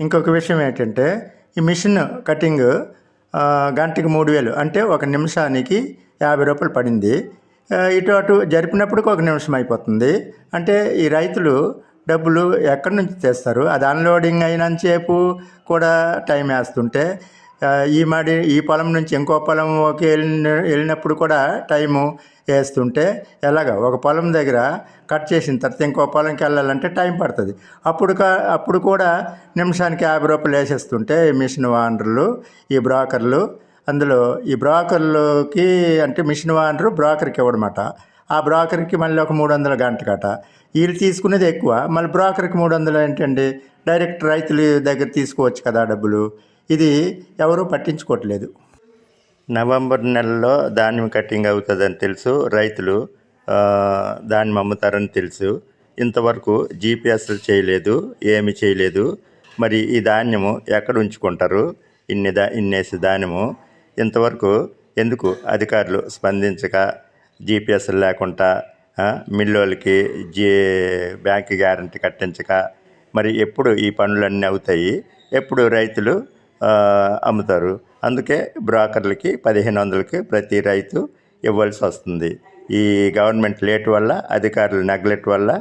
ఇంకొక విషయం ఏంటంటే ఈ మిషన్ కటింగ్ గంటకి మూడు వేలు. అంటే ఒక నిమిషానికి యాభై రూపాయలు పడింది. ఇటు అటు జరిపినప్పటికి ఒక నిమిషం అయిపోతుంది. అంటే ఈ రైతులు డబ్బులు ఎక్కడి నుంచి తెస్తారు? అది అన్లోడింగ్ అయినంతసేపు కూడా టైం వేస్తుంటే ఈ మడి ఈ పొలం నుంచి ఇంకో పొలంకి వెళ్ళిన వెళ్ళినప్పుడు కూడా టైము వేస్తుంటే ఎలాగ ఒక పొలం దగ్గర కట్ చేసిన తర్వాత ఇంకో పొలంకి వెళ్ళాలంటే టైం పడుతుంది. అప్పుడు కా- అప్పుడు కూడా నిమిషానికి యాభై రూపాయలు వేసేస్తుంటే మిషన్ ఓనర్లు ఈ బ్రోకర్లు అందులో ఈ బ్రోకర్లకి అంటే మిషన్ ఓనరు బ్రోకర్కి ఇవ్వడమాట. ఆ బ్రోకర్కి మళ్ళీ ఒక మూడు వందల గంట కట వీళ్ళు తీసుకునేది ఎక్కువ. మళ్ళీ బ్రోకర్కి మూడు వందలు ఏంటండి? డైరెక్ట్ రైతుల దగ్గర తీసుకోవచ్చు కదా డబ్బులు. ఇది ఎవరూ పట్టించుకోవట్లేదు. నవంబర్ నెలలో ధాన్యం కటింగ్ అవుతుందని తెలుసు రైతులు దాన్ని ధాన్యం అమ్ముతారని తెలుసు. ఇంతవరకు జీపీఎస్లు చేయలేదు ఏమి చేయలేదు. మరి ఈ ధాన్యము ఎక్కడ ఉంచుకుంటారు? ఇన్ని దా ఇన్నేసి ధాన్యము. ఇంతవరకు ఎందుకు అధికారులు స్పందించక జీపీఎస్లు లేకుండా మిల్లోళ్ళకి జీ బ్యాంక్ గ్యారంటీ కట్టించక మరి ఎప్పుడు ఈ పనులన్నీ అవుతాయి? ఎప్పుడు రైతులు అమ్ముతారు. అందుకే బ్రోకర్లకి పదిహేను వందలకి ప్రతి రైతు ఇవ్వాల్సి వస్తుంది. ఈ గవర్నమెంట్ లేట్ వల్ల అధికారులు నెగ్లెక్ట్ వల్ల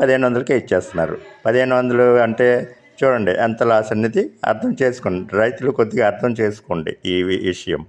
పదిహేను వందలకే ఇచ్చేస్తున్నారు. పదిహేను వందలు అంటే చూడండి ఎంత లాస్ అనేది అర్థం చేసుకోండి. రైతులు కొద్దిగా అర్థం చేసుకోండి ఈ విషయం.